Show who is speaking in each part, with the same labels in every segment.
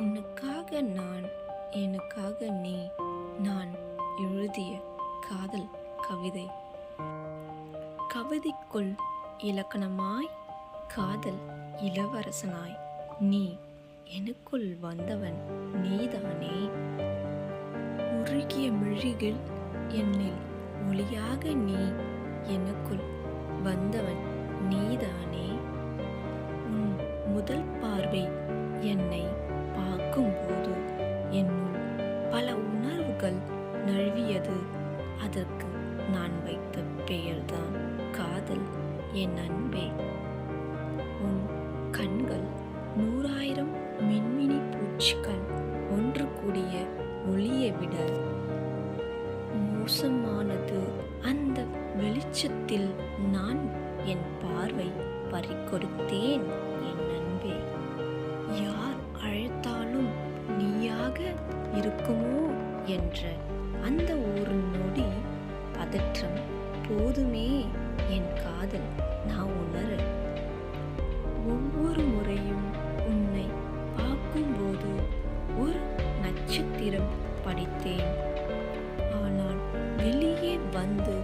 Speaker 1: உனக்காக நான் எனக்காக நீ நான் எழுதிய காதல் கவிதை. கவிதைக்குள் இலக்கணமாய் காதல் இளவரசனாய் நீ எனக்குள் வந்தவன் நீதானே. உருகிய மெழிகில் என்னில் ஒளியாக நீ எனக்குள் வந்தவன் நீதானே. உன் முதல் பார்வை என்னை பார்க்கும்போது என்னுள் பல உணர்வுகள் நழுவியது. அதற்கு நான் வைத்த பெயர்தான் காதல் என் அன்பே. உன் கண்கள் நூறாயிரம் மின்மினி பூச்சிகள் ஒன்று கூடிய ஒளியை விட மோசமானது. அந்த வெளிச்சத்தில் நான் என் பார்வை பறிக்கொடுத்தேன் என் இருக்குமோ என்ற அந்த ஒரு நொடி பதற்றம் போதுமே என் காதல் நான் உணர. ஒவ்வொரு முறையும் உன்னை பார்க்கும்போது ஒரு நட்சத்திரம் படித்தேன். ஆனால் வெளியே வந்து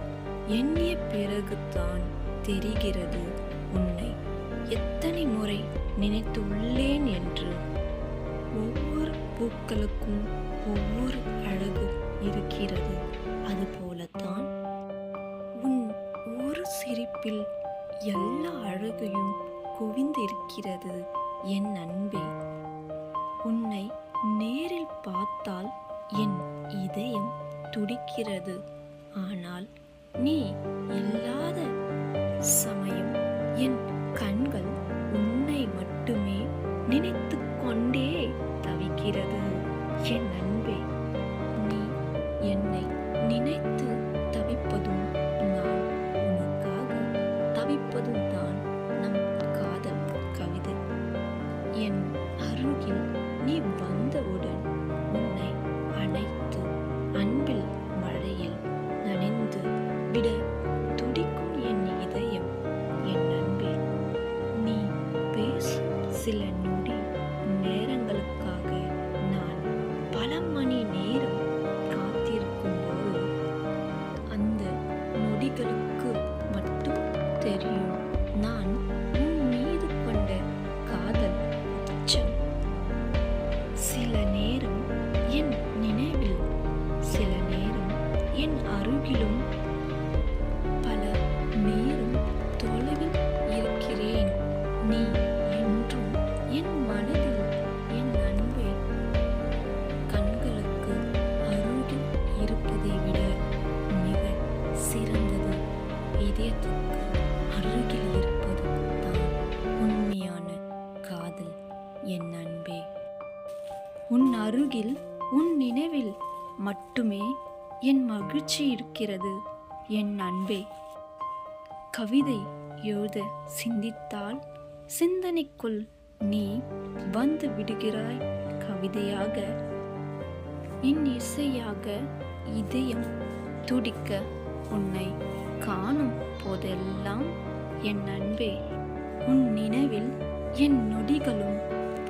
Speaker 1: எண்ணிய பிறகுதான் தெரிகிறது உன்னை எத்தனை முறை நினைத்துள்ளேன் என்று. ஒவ்வொரு பூக்களுக்கும் ஒவ்வொரு அழகு இருக்கிறது. அதுபோலத்தான் உன் ஒரு சிரிப்பில் எல்லா அழகையும் குவிந்திருக்கிறது என் அன்பே. உன்னை நேரில் பார்த்தால் என் இதயம் துடிக்கிறது. ஆனால் நீ இல்லாத சமயம் என் என் அன்பே நீ என்னை நினைத்து தவிப்பதும் நான் உனக்காக தவிப்பதும் தான் நம் காதல் கவிதை. என் அருகில் நீ வந்தவுடன் உன்னை அணைத்து அன்பில் மழையில் நனைந்து விட துடிக்கும் என் இதயம் என் அன்பே நீ பேசும் சில நொடி மணி நேரம் காத்திருக்கும் போது அந்த நொடிகளுக்கு மட்டும் தெரியும். நான் உன் மீது கொண்ட காதல் உச்சம். சில நேரம் என் நினைவில் சில நேரம் என் அருகிலும் பல நேரம் தொலைவில் இருக்கிறேன். நீ அருகில் உன் நினைவில் மட்டுமே என் மகிழ்ச்சி இருக்கிறது என் அன்பே. கவிதை எழுத சிந்தித்தால் சிந்தனைக்குள் நீ வந்து விடுகிறாய் கவிதையாக. என் இசையாக இதயம் துடிக்க உன்னை காணும் போதெல்லாம் என் அன்பே. உன் நினைவில் என் நொடிகளும்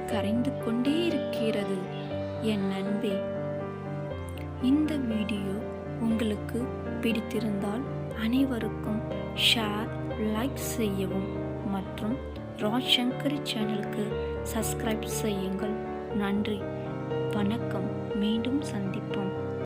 Speaker 1: கரைந்து கொண்டே இருக்கிறது. என் நண்பே. இந்த வீடியோ உங்களுக்கு பிடித்திருந்தால் அனைவருக்கும் ஷேர் லைக் செய்யவும் மற்றும் ராஜ்சங்கரி சேனலுக்கு சப்ஸ்கிரைப் செய்யுங்கள். நன்றி. வணக்கம். மீண்டும் சந்திப்போம்.